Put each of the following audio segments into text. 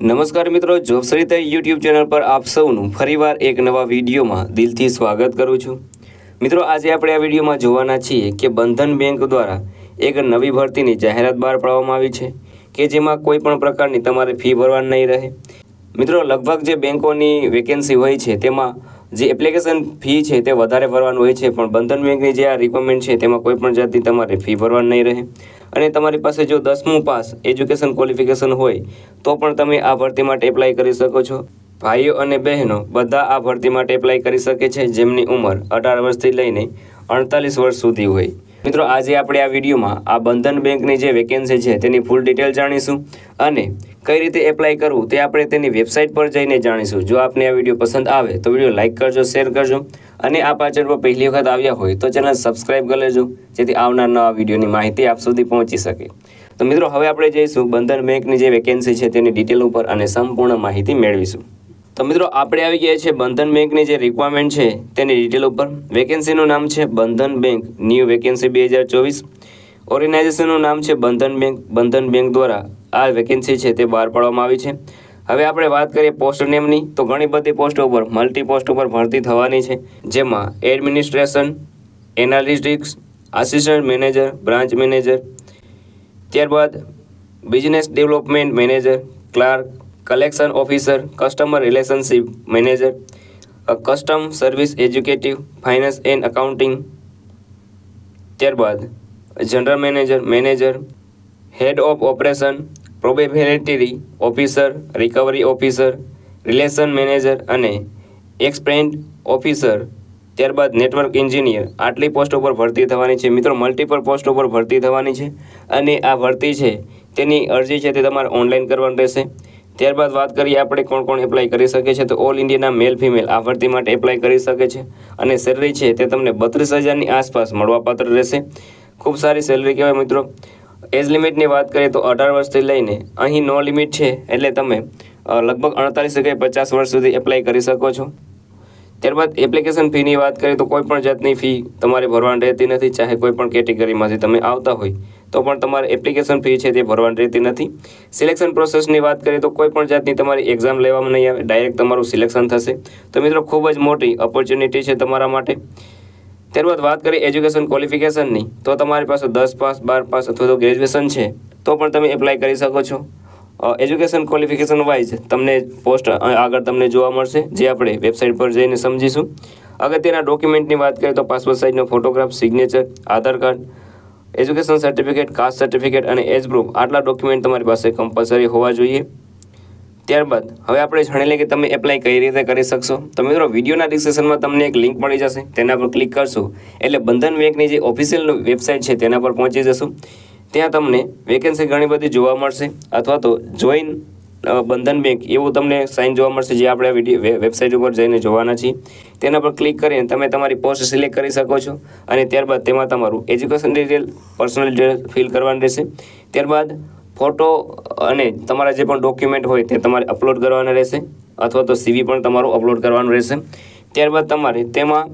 નમસ્કાર મિત્રો જોબસરિતા YouTube channel પર આપ સૌનું ફરીવાર એક નવા વિડીયોમાં દિલથી સ્વાગત કરું છું. મિત્રો, આજે આપણે આ વિડીયોમાં જોવાના છીએ કે બંધન બેંક દ્વારા એક નવી ભરતીની જાહેરાત બહાર પાડવામાં આવી છે, કે જેમાં કોઈ પણ પ્રકારની તમારે ફી ભરવાની નહીં રહે. મિત્રો, લગભગ જે બેંકોની વેકેન્સી હોય છે, તેમાં જે એપ્લિકેશન ફી છે તે વધારે ભરવાનું હોય છે, પણ બંધન બેંકની જે આ રિક્વાયરમેન્ટ છે તેમાં કોઈ પણ જાતની તમારે ફી ભરવાની નહીં રહે. અને તમારી પાસે જો દસમું પાસ એજ્યુકેશન ક્વોલિફિકેશન હોય, તો પણ તમે આ ભરતી માટે એપ્લાય કરી શકો છો. ભાઈઓ અને બહેનો બધા આ ભરતી માટે એપ્લાય કરી શકે છે, જેમની ઉંમર અઢાર વર્ષથી લઈને અડતાલીસ વર્ષ સુધી હોય. મિત્રો, આજે આપણે આ વિડીયોમાં આ બંધન બેંકની જે વેકેન્સી છે તેની ફૂલ ડિટેલ જાણીશું અને કઈ રીતે એપ્લાય કરવું તે આપણે તેની વેબસાઇટ પર જઈને જાણીશું. જો આપને આ વીડિયો પસંદ આવે તો વીડિયો લાઇક કરજો શેર કરજો અને આ પાછળ પર પહેલી વખત આવ્યા હોય તો ચેનલ સબસ્ક્રાઇબ કરી લેજો, જેથી આવનાર નવા વિડીયોની માહિતી આપ સુધી પહોંચી શકે. તો મિત્રો, હવે આપણે જઈશું બંધન બેંકની જે વેકેન્સી છે તેની ડિટેલ ઉપર અને સંપૂર્ણ માહિતી મેળવીશું. તો મિત્રો, આપણે આવી ગયા છે બંધન બેંકની જે રિક્વાયરમેન્ટ છે, તેની ડિટેલ ઉપર. વેકેન્સીનું નામ છે બંધન બેંક ન્યૂ વેકેન્સી બે હજાર ચોવીસ. ઓર્ગેનાઇઝેશનનું નામ છે બંધન બેંક બંધન બેંક દ્વારા આ વેકેન્સી છે તે બહાર પાડવામાં આવી છે. હવે આપણે વાત કરીએ પોસ્ટ નેમની તો ઘણી બધી પોસ્ટો ઉપર મલ્ટી પોસ્ટ ઉપર ભરતી થવાની છે. જેમાં administration analytics assistant manager branch manager ત્યારબાદ business development manager clerk collection officer customer relationship manager custom service executive finance and accounting ત્યારબાદ general manager manager head of operation probationary officer recovery officer relation manager અને એક્સપ્રેન્ટ officer ત્યારબાદ network engineer આટલી પોસ્ટો પર ભરતી થવાની છે. મિત્રો મલ્ટિપલ પોસ્ટ ઉપર ભરતી થવાની છે અને આ ભરતી છે, તેની અરજી છે તે તમારે ઓનલાઈન કરવાની રહેશે. ત્યારબાદ વાત કરીએ આપણે કોણ કોણ એપ્લાય કરી શકે છે, તો ઓલ ઇન્ડિયાના મેલ ફિમેલ આ ભરતી માટે એપ્લાય કરી શકે છે. અને સેલરી છે તે તમને બત્રીસ હજારની આસપાસ મળવાપાત્ર રહેશે. ખૂબ સારી સેલરી કહેવાય મિત્રો. એજ લિમિટની વાત કરીએ તો અઢાર વર્ષથી લઈને અહીં નો લિમિટ છે, એટલે તમે લગભગ અડતાલીસ કે પચાસ વર્ષ સુધી એપ્લાય કરી શકો છો. ત્યારબાદ એપ્લિકેશન ફીની વાત કરીએ તો કોઈ પણ જાતની ફી તમારે ભરવાની રહેતી નથી, ચાહે કોઈ પણ કેટેગરીમાંથી તમે આવતા હોય, તો પણ તમારે એપ્લિકેશન ફી છે તે ભરવાની રહેતી નથી. સિલેક્શન પ્રોસેસની વાત કરીએ તો કોઈ પણ જાતની તમારી એક્ઝામ લેવામાં નહીં આવે ડાયરેક્ટ તમારું સિલેક્શન થશે. તો મિત્રો, ખૂબ જ મોટી ઓપોર્ચ્યુનિટી છે તમારા માટે. ત્યારબાદ વાત કરીએ એજ્યુકેશન ક્વોલિફિકેશનની તો તમારી પાસે દસ પાસ બાર પાસ અથવા તો ગ્રેજ્યુએશન છે, તો પણ તમે એપ્લાય કરી શકો છો. એજ્યુકેશન ક્વોલિફિકેશન વાઇઝ તમને પોસ્ટ આગળ તમને જોવા મળશે, જે આપણે વેબસાઇટ પર જઈને સમજીશું. અગત્યના ડોક્યુમેન્ટની વાત કરીએ તો passport સાઇઝનો photograph signature Aadhaar card education certificate caste certificate અને એજ પ્રૂફ આટલા ડોક્યુમેન્ટ તમારી પાસે કમ્પલસરી હોવા જોઈએ. ત્યારબાદ, હવે આપણે જાણી લઈએ કે તમે એપ્લાય કઈ રીતે કરી શકશો. તો મિત્રો, વિડીયોના ડિસ્ક્રિપ્શનમાં તમને એક લિંક મળી જશે. તેના પર ક્લિક કરશો. એટલે બંધન બેંકની જે ઓફિશિયલ વેબસાઇટ છે તેના પર પહોંચી જશો. ત્યાં તમને વેકેન્સી ઘણી બધી જોવા મળશે અથવા તો જોઈન બંધન બેંક એવું તમને સાઇન જોવા મળશે જે આપણે વીડિયો વેબસાઇટ ઉપર જઈને જોવાના છીએ. તેના પર ક્લિક કરીને તમે તમારી પોસ્ટ સિલેક્ટ કરી શકો છો અને ત્યારબાદ તેમાં તમારું education detail personal detail fill કરવાનું રહેશે. ત્યારબાદ ફોટો અને તમારા જે પણ ડોક્યુમેન્ટ હોય તે તમારે અપલોડ કરવાના રહેશે અથવા તો સીવી પણ તમારું અપલોડ કરવાનું રહેશે. ત્યારબાદ તમારે તેમાં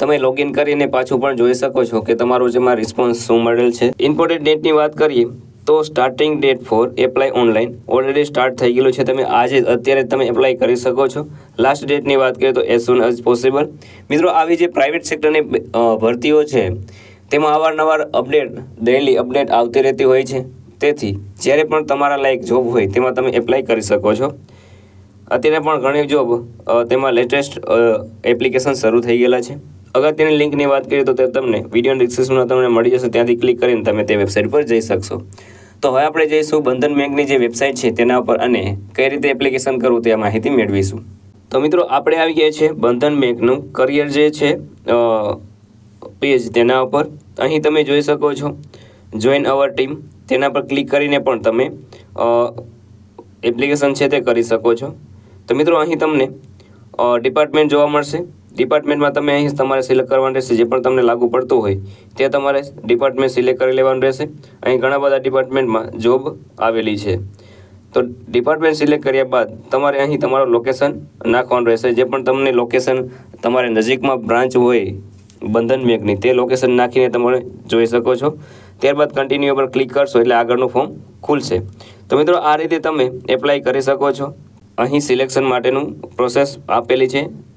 તમે લોગિન કરીને પાછું પણ જોઈ શકો છો કે તમારું જેમાં રિસ્પોન્સ શું મળેલ છે. ઇમ્પોર્ટેન્ટ ડેટની વાત કરીએ, તો starting date for apply online already start થઈ ગયેલું છે. તમે આજે અત્યારે તમે એપ્લાય કરી શકો છો. લાસ્ટ ડેટની વાત કરીએ તો એઝ સુન એઝ પોસિબલ મિત્રો, આવી જે પ્રાઇવેટ સેક્ટરની ભરતીઓ છે, તેમાં અવારનવાર અપડેટ ડેઇલી અપડેટ આવતી રહેતી હોય છે. તેથી, જ્યારે પણ તમારા લાયક જોબ હોય, તેમાં તમે એપ્લાય કરી શકો છો. અત્યારે પણ ઘણી જોબ તેમાં લેટેસ્ટ એપ્લિકેશન શરૂ થઈ ગયેલા છે. અગત્યની લિંકની વાત કરીએ તો તે તમને વીડિયો ડિસ્ક્રિપ્શનમાં તમને મળી જશે. ત્યાંથી ક્લિક કરીને તમે તે વેબસાઇટ પર જઈ શકશો. તો હવે આપણે જઈશું બંધન બેંકની જે વેબસાઇટ છે તેના ઉપર અને કઈ રીતે એપ્લિકેશન કરવું તે માહિતી મેળવીશું. તો મિત્રો, આપણે આવી ગયા છે બંધન બેંકનું કરિયર જે છે પેજ તેના ઉપર. અહીં તમે જોઈ શકો છો જોઈન અવર ટીમ તેના પર ક્લિક કરીને પણ તમે એપ્લિકેશન છે તે કરી શકો છો. તો મિત્રો, અહીં તમને ડિપાર્ટમેન્ટ જોવા મળશે. ડિપાર્ટમેન્ટમાં તમે અહીં તમારે સિલેક્ટ કરવાનું રહેશે, જે પણ તમને લાગુ પડતું હોય, તે તમારે ડિપાર્ટમેન્ટ સિલેક્ટ કરી લેવાનું રહેશે. અહીં ઘણા બધા ડિપાર્ટમેન્ટમાં જોબ આવેલી છે. તો ડિપાર્ટમેન્ટ સિલેક્ટ કર્યા બાદ તમારે અહીં તમારું લોકેશન નાખવાનું રહેશે. જે પણ તમને લોકેશન તમારે નજીકમાં બ્રાન્ચ હોય, બંધન બેંકની તે લોકેશન નાખીને તમે જોઈ શકો છો. ત્યારબાદ કન્ટિન્યુ પર ક્લિક કરશો એટલે આગળનું ફોર્મ ખુલશે. તો મિત્રો, આ રીતે તમે એપ્લાય કરી શકો છો. અહીં સિલેક્શન માટેનું પ્રોસેસ આપેલી છે.